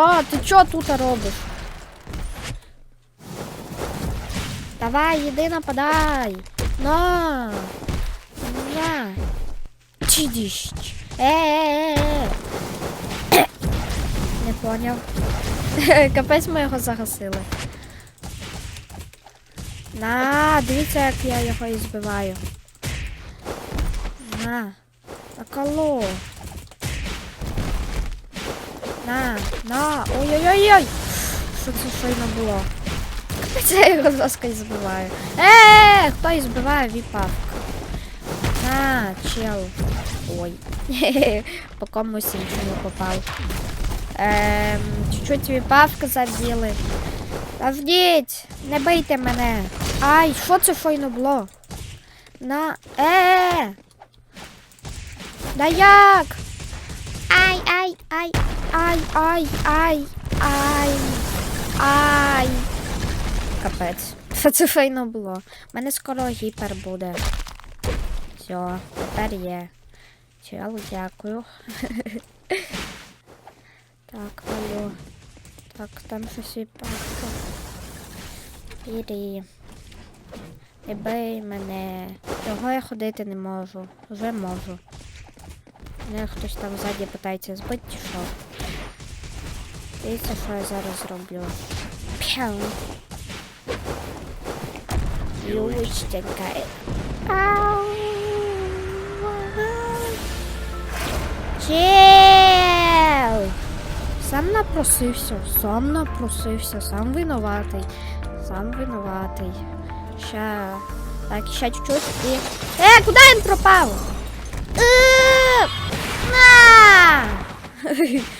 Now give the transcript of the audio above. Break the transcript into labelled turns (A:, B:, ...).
A: О, ти чо тут робиш? Давай, іди нападай. На. На. Чидіщ. Е-е-е. Не поняв. Капець ми його загасили. На, дивіться, як я його і збиваю. На. Акало. На, на. Ой-ой-ой-ой. Що це щойно було? Я його доскою збиваю. Е, хто і збиває віпавка? На, чел. Ой. По комусь іншому попав. Ем, чуть-чуть віпавки заділи. Давдіть, не бийте мене. Ай, що це щойно було? На. Е. Да як? Ай, ай, ай, ай, ай, ай, ай, ай. Капець. Це файно було? У мене скоро гіпер буде. Все, тепер є. Чел, дякую. так, алло. Так, там щось і пахне. Іри. Не бий мене. Чого я ходити не можу? Вже можу. Мене хтось там ззаді питається збити чи що. Дивіться, що я зараз зроблю. П'яу. Юлечка. Ау. Чел! Сам напросився, сам напросився, сам винуватий. Сам винуватий. Ща. Так, ще чуть-чуть і. Е, куди він пропав? Е, На!